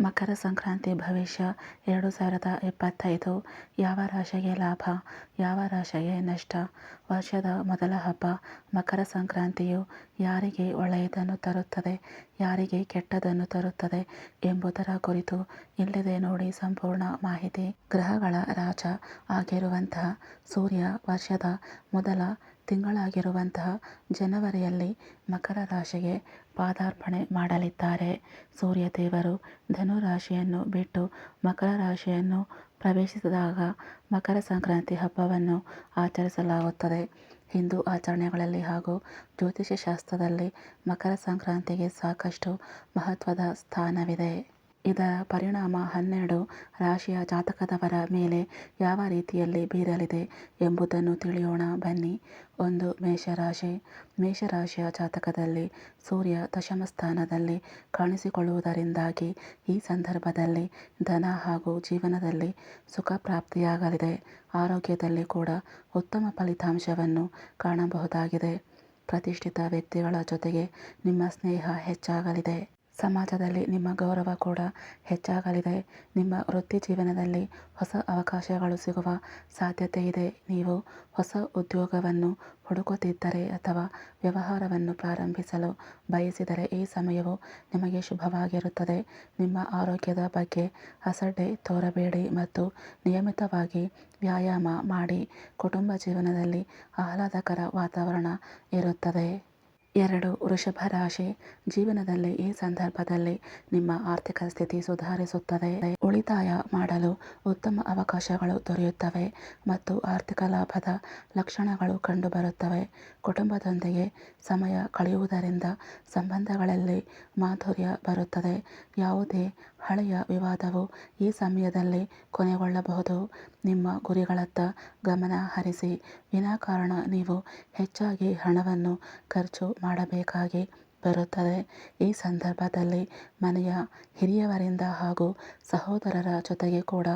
ಮಕರ ಸಂಕ್ರಾಂತಿ ಭವಿಷ್ಯ ಎರಡು ಸಾವಿರದ ಇಪ್ಪತ್ತೈದು. ಯಾವ ರಾಶಿಗೆ ಲಾಭ, ಯಾವ ರಾಶಿಗೆ ನಷ್ಟ? ವರ್ಷದ ಮೊದಲ ಹಬ್ಬ, ಮಕರ ಸಂಕ್ರಾಂತಿಯು ಯಾರಿಗೆ ಒಳ್ಳೆಯದನ್ನು ತರುತ್ತದೆ, ಯಾರಿಗೆ ಕೆಟ್ಟದನ್ನು ತರುತ್ತದೆ ಎಂಬುದರ ಕುರಿತು ಇಲ್ಲಿದೆ ನೋಡಿ ಸಂಪೂರ್ಣ ಮಾಹಿತಿ. ಗ್ರಹಗಳ ರಾಜ ಆಗಿರುವಂತಹ ಸೂರ್ಯ ವರ್ಷದ ಮೊದಲ ತಿಂಗಳಾಗಿರುವಂತಹ ಜನವರಿಯಲ್ಲಿ ಮಕರ ರಾಶಿಗೆ ಪಾದಾರ್ಪಣೆ ಮಾಡಲಿದ್ದಾರೆ. ಸೂರ್ಯ ದೇವರು ಧನು ರಾಶಿಯನ್ನು ಬಿಟ್ಟು ಮಕರ ರಾಶಿಯನ್ನು ಪ್ರವೇಶಿಸಿದಾಗ ಮಕರ ಸಂಕ್ರಾಂತಿ ಹಬ್ಬವನ್ನು ಆಚರಿಸಲಾಗುತ್ತದೆ. ಹಿಂದೂ ಆಚರಣೆಗಳಲ್ಲಿ ಹಾಗೂ ಜ್ಯೋತಿಷ್ಯ ಶಾಸ್ತ್ರದಲ್ಲಿ ಮಕರ ಸಂಕ್ರಾಂತಿಗೆ ಸಾಕಷ್ಟು ಮಹತ್ವದ ಸ್ಥಾನವಿದೆ. ಇದರ ಪರಿಣಾಮ ಹನ್ನೆರಡು ರಾಶಿಯ ಜಾತಕದವರ ಮೇಲೆ ಯಾವ ರೀತಿಯಲ್ಲಿ ಬೀರಲಿದೆ ಎಂಬುದನ್ನು ತಿಳಿಯೋಣ. ಬನ್ನಿ. ಒಂದು, ಮೇಷರಾಶಿ. ಮೇಷರಾಶಿಯ ಜಾತಕದಲ್ಲಿ ಸೂರ್ಯ ದಶಮ ಸ್ಥಾನದಲ್ಲಿ ಕಾಣಿಸಿಕೊಳ್ಳುವುದರಿಂದಾಗಿ ಈ ಸಂದರ್ಭದಲ್ಲಿ ಧನ ಹಾಗೂ ಜೀವನದಲ್ಲಿ ಸುಖ ಪ್ರಾಪ್ತಿಯಾಗಲಿದೆ. ಆರೋಗ್ಯದಲ್ಲಿ ಕೂಡ ಉತ್ತಮ ಫಲಿತಾಂಶವನ್ನು ಕಾಣಬಹುದಾಗಿದೆ. ಪ್ರತಿಷ್ಠಿತ ವ್ಯಕ್ತಿಗಳ ಜೊತೆಗೆ ನಿಮ್ಮ ಸ್ನೇಹ ಹೆಚ್ಚಾಗಲಿದೆ. ಸಮಾಜದಲ್ಲಿ ನಿಮ್ಮ ಗೌರವ ಕೂಡ ಹೆಚ್ಚಾಗಲಿದೆ. ನಿಮ್ಮ ವೃತ್ತಿ ಜೀವನದಲ್ಲಿ ಹೊಸ ಅವಕಾಶಗಳು ಸಿಗುವ ಸಾಧ್ಯತೆ ಇದೆ. ನೀವು ಹೊಸ ಉದ್ಯೋಗವನ್ನು ಹುಡುಕುತ್ತಿದ್ದರೆ ಅಥವಾ ವ್ಯವಹಾರವನ್ನು ಪ್ರಾರಂಭಿಸಲು ಬಯಸಿದರೆ ಈ ಸಮಯವು ನಿಮಗೆ ಶುಭವಾಗಿರುತ್ತದೆ. ನಿಮ್ಮ ಆರೋಗ್ಯದ ಬಗ್ಗೆ ಅಸಡ್ಡೆ ತೋರಬೇಡಿ ಮತ್ತು ನಿಯಮಿತವಾಗಿ ವ್ಯಾಯಾಮ ಮಾಡಿ. ಕುಟುಂಬ ಜೀವನದಲ್ಲಿ ಆಹ್ಲಾದಕರ ವಾತಾವರಣ ಇರುತ್ತದೆ. ಎರಡು ವೃಷಭ ರಾಶಿ ಜೀವನದಲ್ಲಿ, ಈ ಸಂದರ್ಭದಲ್ಲಿ ನಿಮ್ಮ ಆರ್ಥಿಕ ಸ್ಥಿತಿ ಸುಧಾರಿಸುತ್ತದೆ. ಉಳಿತಾಯ ಮಾಡಲು ಉತ್ತಮ ಅವಕಾಶಗಳು ದೊರೆಯುತ್ತವೆ ಮತ್ತು ಆರ್ಥಿಕ ಲಾಭದ ಲಕ್ಷಣಗಳು ಕಂಡುಬರುತ್ತವೆ. ಕುಟುಂಬದೊಂದಿಗೆ ಸಮಯ ಕಳೆಯುವುದರಿಂದ ಸಂಬಂಧಗಳಲ್ಲಿ ಮಾಧುರ್ಯ ಬರುತ್ತದೆ. ಯಾವುದೇ ಹಳೆಯ ವಿವಾದವು ಈ ಸಮಯದಲ್ಲಿ ಕೊನೆಗೊಳ್ಳಬಹುದು. ನಿಮ್ಮ ಗುರಿಗಳತ್ತ ಗಮನ ಹರಿಸಿ ವಿನಾಕಾರಣ ನೀವು ಹೆಚ್ಚಾಗಿ ಹಣವನ್ನು ಖರ್ಚು ಮಾಡಬೇಕಾಗಿ ಬರುತ್ತದೆ. ಈ ಸಂದರ್ಭದಲ್ಲಿ ಮನೆಯ ಹಿರಿಯವರಿಂದ ಹಾಗೂ ಸಹೋದರರ ಜೊತೆಗೆ ಕೂಡ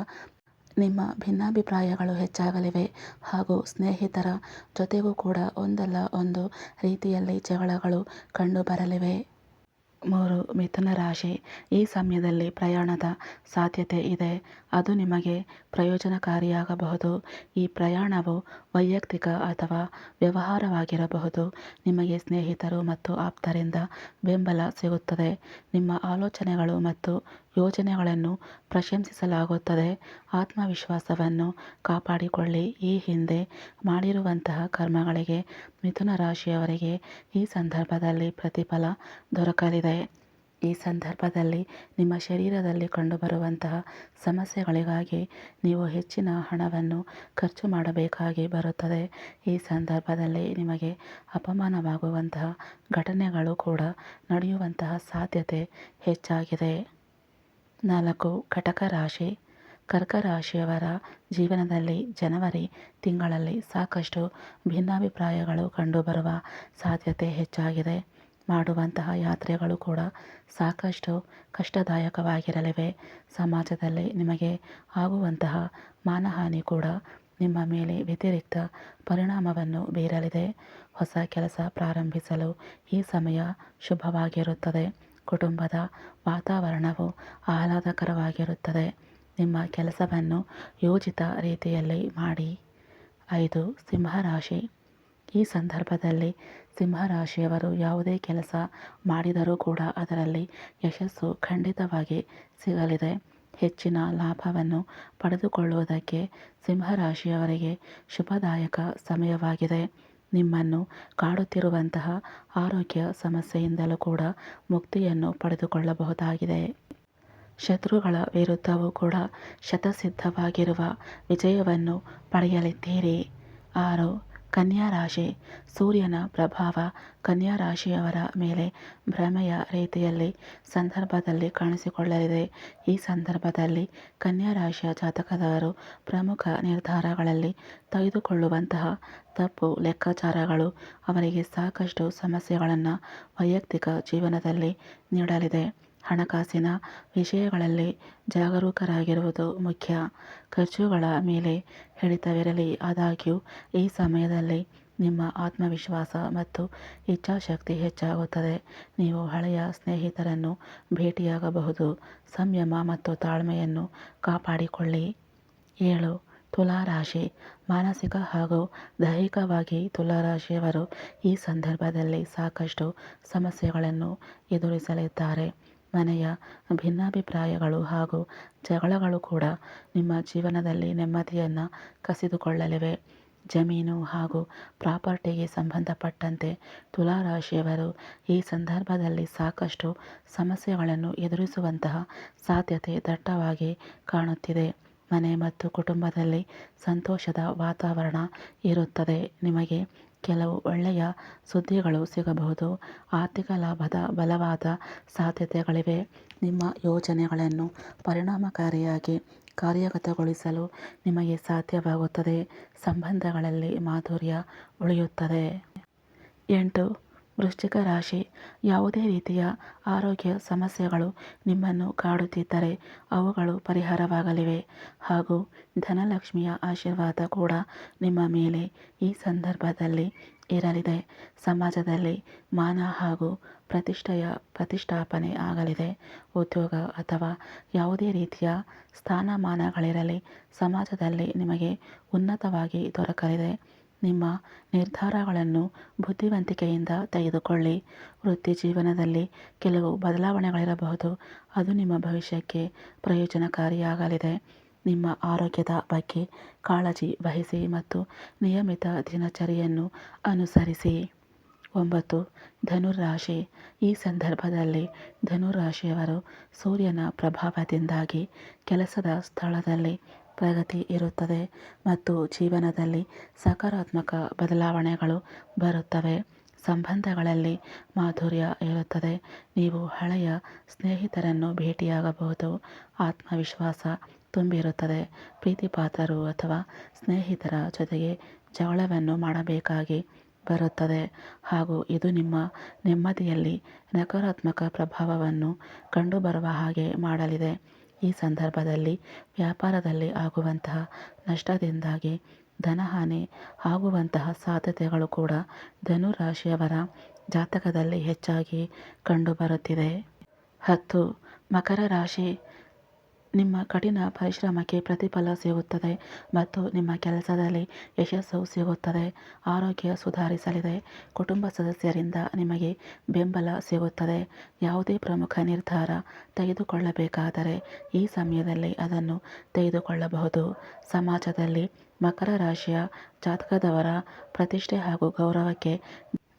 ನಿಮ್ಮ ಭಿನ್ನಾಭಿಪ್ರಾಯಗಳು ಹೆಚ್ಚಾಗಲಿವೆ ಹಾಗೂ ಸ್ನೇಹಿತರ ಜೊತೆಗೂ ಕೂಡ ಒಂದಲ್ಲ ಒಂದು ರೀತಿಯಲ್ಲಿ ಜಗಳಗಳು ಕಂಡುಬರಲಿವೆ. ಮೂರು ಮಿಥುನ ರಾಶಿ. ಈ ಸಮಯದಲ್ಲಿ ಪ್ರಯಾಣದ ಸಾಧ್ಯತೆ ಇದೆ. ಅದು ನಿಮಗೆ ಪ್ರಯೋಜನಕಾರಿಯಾಗಬಹುದು. ಈ ಪ್ರಯಾಣವು ವೈಯಕ್ತಿಕ ಅಥವಾ ವ್ಯವಹಾರವಾಗಿರಬಹುದು. ನಿಮಗೆ ಸ್ನೇಹಿತರು ಮತ್ತು ಆಪ್ತರಿಂದ ಬೆಂಬಲ ಸಿಗುತ್ತದೆ. ನಿಮ್ಮ ಆಲೋಚನೆಗಳು ಮತ್ತು ಯೋಜನೆಗಳನ್ನು ಪ್ರಶಂಸಿಸಲಾಗುತ್ತದೆ. ಆತ್ಮವಿಶ್ವಾಸವನ್ನು ಕಾಪಾಡಿಕೊಳ್ಳಿ. ಈ ಹಿಂದೆ ಮಾಡಿರುವಂತಹ ಕರ್ಮಗಳಿಗೆ ಮಿಥುನ ರಾಶಿಯವರಿಗೆ ಈ ಸಂದರ್ಭದಲ್ಲಿ ಪ್ರತಿಫಲ ದೊರಕಲಿದೆ. ಈ ಸಂದರ್ಭದಲ್ಲಿ ನಿಮ್ಮ ಶರೀರದಲ್ಲಿ ಕಂಡುಬರುವಂತಹ ಸಮಸ್ಯೆಗಳಿಗಾಗಿ ನೀವು ಹೆಚ್ಚಿನ ಹಣವನ್ನು ಖರ್ಚು ಮಾಡಬೇಕಾಗಿ ಬರುತ್ತದೆ. ಈ ಸಂದರ್ಭದಲ್ಲಿ ನಿಮಗೆ ಅಪಮಾನವಾಗುವಂತಹ ಘಟನೆಗಳು ಕೂಡ ನಡೆಯುವಂತಹ ಸಾಧ್ಯತೆ ಹೆಚ್ಚಾಗಿದೆ. ನಾಲ್ಕು ಕಟಕ ರಾಶಿ. ಕರ್ಕ ರಾಶಿಯವರ ಜೀವನದಲ್ಲಿ ಜನವರಿ ತಿಂಗಳಲ್ಲಿ ಸಾಕಷ್ಟು ಭಿನ್ನಾಭಿಪ್ರಾಯಗಳು ಕಂಡುಬರುವ ಸಾಧ್ಯತೆ ಹೆಚ್ಚಾಗಿದೆ. ಮಾಡುವಂತಹ ಯಾತ್ರೆಗಳು ಕೂಡ ಸಾಕಷ್ಟು ಕಷ್ಟದಾಯಕವಾಗಿರಲಿವೆ. ಸಮಾಜದಲ್ಲಿ ನಿಮಗೆ ಆಗುವಂತಹ ಮಾನಹಾನಿ ಕೂಡ ನಿಮ್ಮ ಮೇಲೆ ವ್ಯತಿರಿಕ್ತ ಪರಿಣಾಮವನ್ನು ಬೀರಲಿದೆ. ಹೊಸ ಕೆಲಸ ಪ್ರಾರಂಭಿಸಲು ಈ ಸಮಯ ಶುಭವಾಗಿರುತ್ತದೆ. ಕುಟುಂಬದ ವಾತಾವರಣವು ಆಹ್ಲಾದಕರವಾಗಿರುತ್ತದೆ. ನಿಮ್ಮ ಕೆಲಸವನ್ನು ಯೋಜಿತ ರೀತಿಯಲ್ಲಿ ಮಾಡಿ. ಐದು, ಸಿಂಹರಾಶಿ. ಈ ಸಂದರ್ಭದಲ್ಲಿ ಸಿಂಹರಾಶಿಯವರು ಯಾವುದೇ ಕೆಲಸ ಮಾಡಿದರೂ ಕೂಡ ಅದರಲ್ಲಿ ಯಶಸ್ಸು ಖಂಡಿತವಾಗಿ ಸಿಗಲಿದೆ. ಹೆಚ್ಚಿನ ಲಾಭವನ್ನು ಪಡೆದುಕೊಳ್ಳುವುದಕ್ಕೆ ಸಿಂಹರಾಶಿಯವರಿಗೆ ಶುಭದಾಯಕ ಸಮಯವಾಗಿದೆ. ನಿಮ್ಮನ್ನು ಕಾಡುತ್ತಿರುವಂತಹ ಆರೋಗ್ಯ ಸಮಸ್ಯೆಯಿಂದಲೂ ಕೂಡ ಮುಕ್ತಿಯನ್ನು ಪಡೆದುಕೊಳ್ಳಬಹುದಾಗಿದೆ. ಶತ್ರುಗಳ ವಿರುದ್ಧವೂ ಕೂಡ ಶತಸಿದ್ಧವಾಗಿರುವ ವಿಜಯವನ್ನು ಪಡೆಯಲಿದ್ದೀರಿ. ಆರು ಕನ್ಯಾ ರಾಶಿ ಸೂರ್ಯನ ಪ್ರಭಾವ ಕನ್ಯಾ ರಾಶಿಯವರ ಮೇಲೆ ಭ್ರಮೆಯ ರೀತಿಯಲ್ಲಿ ಸಂದರ್ಭದಲ್ಲಿ ಕಾಣಿಸಿಕೊಳ್ಳಲಿದೆ. ಈ ಸಂದರ್ಭದಲ್ಲಿ ಕನ್ಯಾ ರಾಶಿಯ ಜಾತಕದವರು ಪ್ರಮುಖ ನಿರ್ಧಾರಗಳಲ್ಲಿ ತೆಗೆದುಕೊಳ್ಳುವಂತಹ ತಪ್ಪು ಲೆಕ್ಕಾಚಾರಗಳು ಅವರಿಗೆ ಸಾಕಷ್ಟು ಸಮಸ್ಯೆಗಳನ್ನು ವೈಯಕ್ತಿಕ ಜೀವನದಲ್ಲಿ ನೀಡಲಿದೆ. ಹಣಕಾಸಿನ ವಿಷಯಗಳಲ್ಲಿ ಜಾಗರೂಕರಾಗಿರುವುದು ಮುಖ್ಯ. ಖರ್ಚುಗಳ ಮೇಲೆ ಹಿಡಿತವಿರಲಿ. ಆದಾಗ್ಯೂ, ಈ ಸಮಯದಲ್ಲಿ ನಿಮ್ಮ ಆತ್ಮವಿಶ್ವಾಸ ಮತ್ತು ಇಚ್ಛಾಶಕ್ತಿ ಹೆಚ್ಚಾಗುತ್ತದೆ. ನೀವು ಹಳೆಯ ಸ್ನೇಹಿತರನ್ನು ಭೇಟಿಯಾಗಬಹುದು. ಸಂಯಮ ಮತ್ತು ತಾಳ್ಮೆಯನ್ನು ಕಾಪಾಡಿಕೊಳ್ಳಿ. ಏಳು. ತುಲಾರಾಶಿ. ಮಾನಸಿಕ ಹಾಗೂ ದೈಹಿಕವಾಗಿ ತುಲಾರಾಶಿಯವರು ಈ ಸಂದರ್ಭದಲ್ಲಿ ಸಾಕಷ್ಟು ಸಮಸ್ಯೆಗಳನ್ನು ಎದುರಿಸಲಿದ್ದಾರೆ. ಮನೆಯ ಭಿನ್ನಾಭಿಪ್ರಾಯಗಳು ಹಾಗೂ ಜಗಳಗಳು ಕೂಡ ನಿಮ್ಮ ಜೀವನದಲ್ಲಿ ನೆಮ್ಮದಿಯನ್ನು ಕಸಿದುಕೊಳ್ಳಲಿವೆ. ಜಮೀನು ಹಾಗೂ ಪ್ರಾಪರ್ಟಿಗೆ ಸಂಬಂಧಪಟ್ಟಂತೆ ತುಲಾರಾಶಿಯವರು ಈ ಸಂದರ್ಭದಲ್ಲಿ ಸಾಕಷ್ಟು ಸಮಸ್ಯೆಗಳನ್ನು ಎದುರಿಸುವಂತಹ ಸಾಧ್ಯತೆ ದಟ್ಟವಾಗಿ ಕಾಣುತ್ತಿದೆ. ಮನೆ ಮತ್ತು ಕುಟುಂಬದಲ್ಲಿ ಸಂತೋಷದ ವಾತಾವರಣ ಇರುತ್ತದೆ. ನಿಮಗೆ ಕೆಲವು ಒಳ್ಳೆಯ ಸುದ್ದಿಗಳು ಸಿಗಬಹುದು. ಆರ್ಥಿಕ ಲಾಭದ ಬಲವಾದ ಸಾಧ್ಯತೆಗಳಿವೆ. ನಿಮ್ಮ ಯೋಜನೆಗಳನ್ನು ಪರಿಣಾಮಕಾರಿಯಾಗಿ ಕಾರ್ಯಗತಗೊಳಿಸಲು ನಿಮಗೆ ಸಾಧ್ಯವಾಗುತ್ತದೆ. ಸಂಬಂಧಗಳಲ್ಲಿ ಮಾಧುರ್ಯ ಉಳಿಯುತ್ತದೆ. ಎಂಟು ವೃಶ್ಚಿಕ ರಾಶಿ. ಯಾವುದೇ ರೀತಿಯ ಆರೋಗ್ಯ ಸಮಸ್ಯೆಗಳು ನಿಮ್ಮನ್ನು ಕಾಡುತ್ತಿದ್ದರೆ ಅವುಗಳು ಪರಿಹಾರವಾಗಲಿವೆ. ಹಾಗೂ ಧನಲಕ್ಷ್ಮಿಯ ಆಶೀರ್ವಾದ ಕೂಡ ನಿಮ್ಮ ಮೇಲೆ ಈ ಸಂದರ್ಭದಲ್ಲಿ ಇರಲಿದೆ. ಸಮಾಜದಲ್ಲಿ ಮಾನ ಹಾಗೂ ಪ್ರತಿಷ್ಠೆಯ ಪ್ರತಿಷ್ಠಾಪನೆ ಆಗಲಿದೆ. ಉದ್ಯೋಗ ಅಥವಾ ಯಾವುದೇ ರೀತಿಯ ಸ್ಥಾನಮಾನಗಳಿರಲಿ, ಸಮಾಜದಲ್ಲಿ ನಿಮಗೆ ಉನ್ನತವಾಗಿ ದೊರಕಲಿದೆ. ನಿಮ್ಮ ನಿರ್ಧಾರಗಳನ್ನು ಬುದ್ಧಿವಂತಿಕೆಯಿಂದ ತೆಗೆದುಕೊಳ್ಳಿ. ವೃತ್ತಿ ಜೀವನದಲ್ಲಿ ಕೆಲವು ಬದಲಾವಣೆಗಳಿರಬಹುದು. ಅದು ನಿಮ್ಮ ಭವಿಷ್ಯಕ್ಕೆ ಪ್ರಯೋಜನಕಾರಿಯಾಗಲಿದೆ. ನಿಮ್ಮ ಆರೋಗ್ಯದ ಬಗ್ಗೆ ಕಾಳಜಿ ವಹಿಸಿ ಮತ್ತು ನಿಯಮಿತ ದಿನಚರಿಯನ್ನು ಅನುಸರಿಸಿ. ಒಂಬತ್ತು ಧನುರಾಶಿ ಈ ಸಂದರ್ಭದಲ್ಲಿ ಧನುರಾಶಿಯವರು ಸೂರ್ಯನ ಪ್ರಭಾವದಿಂದಾಗಿ ಕೆಲಸದ ಸ್ಥಳದಲ್ಲಿ ಪ್ರಗತಿ ಇರುತ್ತದೆ ಮತ್ತು ಜೀವನದಲ್ಲಿ ಸಕಾರಾತ್ಮಕ ಬದಲಾವಣೆಗಳು ಬರುತ್ತವೆ. ಸಂಬಂಧಗಳಲ್ಲಿ ಮಾಧುರ್ಯ ಇರುತ್ತದೆ. ನೀವು ಹಳೆಯ ಸ್ನೇಹಿತರನ್ನು ಭೇಟಿಯಾಗಬಹುದು. ಆತ್ಮವಿಶ್ವಾಸ ತುಂಬಿರುತ್ತದೆ. ಪ್ರೀತಿಪಾತ್ರರು ಅಥವಾ ಸ್ನೇಹಿತರ ಜೊತೆಗೆ ಜಗಳವನ್ನು ಮಾಡಬೇಕಾಗಿ ಬರುತ್ತದೆ. ಹಾಗೂ ಇದು ನಿಮ್ಮ ನೆಮ್ಮದಿಯಲ್ಲಿ ನಕಾರಾತ್ಮಕ ಪ್ರಭಾವವನ್ನು ಕಂಡುಬರುವ ಹಾಗೆ ಮಾಡಲಿದೆ. ಈ ಸಂದರ್ಭದಲ್ಲಿ ವ್ಯಾಪಾರದಲ್ಲಿ ಆಗುವಂತಹ ನಷ್ಟದಿಂದಾಗಿ ಧನಹಾನಿ ಆಗುವಂತಹ ಸಾಧ್ಯತೆಗಳು ಕೂಡ ಧನುರಾಶಿಯವರ ಜಾತಕದಲ್ಲಿ ಹೆಚ್ಚಾಗಿ ಕಂಡುಬರುತ್ತಿದೆ. ಹತ್ತು, ಮಕರ ರಾಶಿ ನಿಮ್ಮ ಕಠಿಣ ಪರಿಶ್ರಮಕ್ಕೆ ಪ್ರತಿಫಲ ಸಿಗುತ್ತದೆ ಮತ್ತು ನಿಮ್ಮ ಕೆಲಸದಲ್ಲಿ ಯಶಸ್ಸು ಸಿಗುತ್ತದೆ. ಆರೋಗ್ಯ ಸುಧಾರಿಸಲಿದೆ. ಕುಟುಂಬ ಸದಸ್ಯರಿಂದ ನಿಮಗೆ ಬೆಂಬಲ ಸಿಗುತ್ತದೆ. ಯಾವುದೇ ಪ್ರಮುಖ ನಿರ್ಧಾರ ತೆಗೆದುಕೊಳ್ಳಬೇಕಾದರೆ ಈ ಸಮಯದಲ್ಲಿ ಅದನ್ನು ತೆಗೆದುಕೊಳ್ಳಬಹುದು. ಸಮಾಜದಲ್ಲಿ ಮಕರ ರಾಶಿಯ ಜಾತಕದವರ ಪ್ರತಿಷ್ಠೆ ಹಾಗೂ ಗೌರವಕ್ಕೆ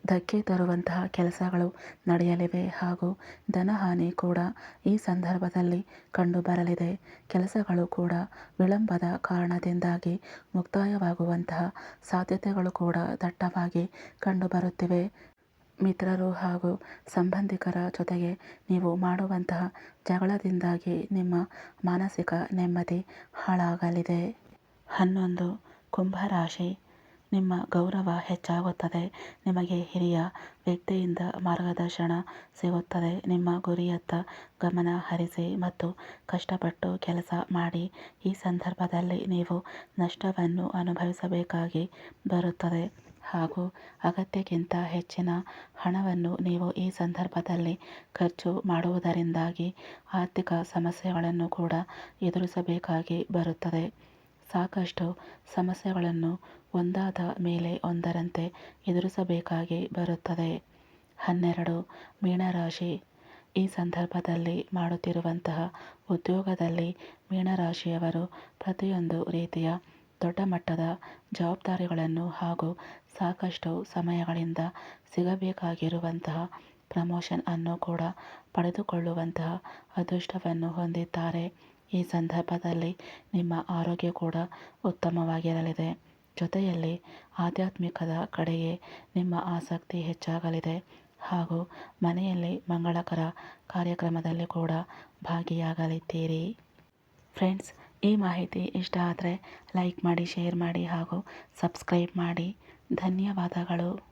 ಧಕ್ಕೆ ತರುವಂತಹ ಕೆಲಸಗಳು ನಡೆಯಲಿವೆ ಹಾಗೂ ಧನಹಾನಿ ಕೂಡ ಈ ಸಂದರ್ಭದಲ್ಲಿ ಕಂಡುಬರಲಿದೆ ಕೆಲಸಗಳು ಕೂಡ ವಿಳಂಬದ ಕಾರಣದಿಂದಾಗಿ ಮುಕ್ತಾಯವಾಗುವಂತಹ ಸಾಧ್ಯತೆಗಳು ಕೂಡ ದಟ್ಟವಾಗಿ ಕಂಡುಬರುತ್ತಿವೆ ಮಿತ್ರರು ಹಾಗೂ ಸಂಬಂಧಿಕರ ಜೊತೆಗೆ ನೀವು ಮಾಡುವಂತಹ ಜಗಳದಿಂದಾಗಿ ನಿಮ್ಮ ಮಾನಸಿಕ ನೆಮ್ಮದಿ ಹಾಳಾಗಲಿದೆ. ಹನ್ನೊಂದು ಕುಂಭರಾಶಿ ನಿಮ್ಮ ಗೌರವ ಹೆಚ್ಚಾಗುತ್ತದೆ. ನಿಮಗೆ ಹಿರಿಯ ವ್ಯಕ್ತಿಯಿಂದ ಮಾರ್ಗದರ್ಶನ ಸಿಗುತ್ತದೆ. ನಿಮ್ಮ ಗುರಿಯತ್ತ ಗಮನ ಹರಿಸಿ ಮತ್ತು ಕಷ್ಟಪಟ್ಟು ಕೆಲಸ ಮಾಡಿ. ಈ ಸಂದರ್ಭದಲ್ಲಿ ನೀವು ನಷ್ಟವನ್ನು ಅನುಭವಿಸಬೇಕಾಗಿ ಬರುತ್ತದೆ. ಹಾಗೂ ಅಗತ್ಯಕ್ಕಿಂತ ಹೆಚ್ಚಿನ ಹಣವನ್ನು ನೀವು ಈ ಸಂದರ್ಭದಲ್ಲಿ ಖರ್ಚು ಮಾಡುವುದರಿಂದಾಗಿ ಆರ್ಥಿಕ ಸಮಸ್ಯೆಗಳನ್ನು ಕೂಡ ಎದುರಿಸಬೇಕಾಗಿ ಬರುತ್ತದೆ. ಸಾಕಷ್ಟು ಸಮಸ್ಯೆಗಳನ್ನು ಒಂದಾದ ಮೇಲೆ ಒಂದರಂತೆ ಎದುರಿಸಬೇಕಾಗಿ ಬರುತ್ತದೆ. ಹನ್ನೆರಡು. ಮೀನರಾಶಿ. ಈ ಸಂದರ್ಭದಲ್ಲಿ ಮಾಡುತ್ತಿರುವಂತಹ ಉದ್ಯೋಗದಲ್ಲಿ ಮೀನರಾಶಿಯವರು ಪ್ರತಿಯೊಂದು ರೀತಿಯ ದೊಡ್ಡ ಮಟ್ಟದ ಜವಾಬ್ದಾರಿಗಳನ್ನು ಹಾಗೂ ಸಾಕಷ್ಟು ಸಮಯಗಳಿಂದ ಸಿಗಬೇಕಾಗಿರುವಂತಹ ಪ್ರಮೋಷನ್ ಅನ್ನು ಕೂಡ ಪಡೆದುಕೊಳ್ಳುವಂತಹ ಅದೃಷ್ಟವನ್ನು ಹೊಂದಿದ್ದಾರೆ. ಈ ಸಂದರ್ಭದಲ್ಲಿ ನಿಮ್ಮ ಆರೋಗ್ಯ ಕೂಡ ಉತ್ತಮವಾಗಿರಲಿದೆ. ಜೊತೆಯಲ್ಲಿ ಆಧ್ಯಾತ್ಮಿಕದ ಕಡೆಗೆ ನಿಮ್ಮ ಆಸಕ್ತಿ ಹೆಚ್ಚಾಗಲಿದೆ. ಹಾಗೂ ಮನೆಯಲ್ಲಿ ಮಂಗಳಕರ ಕಾರ್ಯಕ್ರಮದಲ್ಲಿ ಕೂಡ ಭಾಗಿಯಾಗಲಿದ್ದೀರಿ. ಫ್ರೆಂಡ್ಸ್, ಈ ಮಾಹಿತಿ ಇಷ್ಟ ಆದರೆ ಲೈಕ್ ಮಾಡಿ, ಶೇರ್ ಮಾಡಿ ಹಾಗೂ ಸಬ್ಸ್ಕ್ರೈಬ್ ಮಾಡಿ. ಧನ್ಯವಾದಗಳು.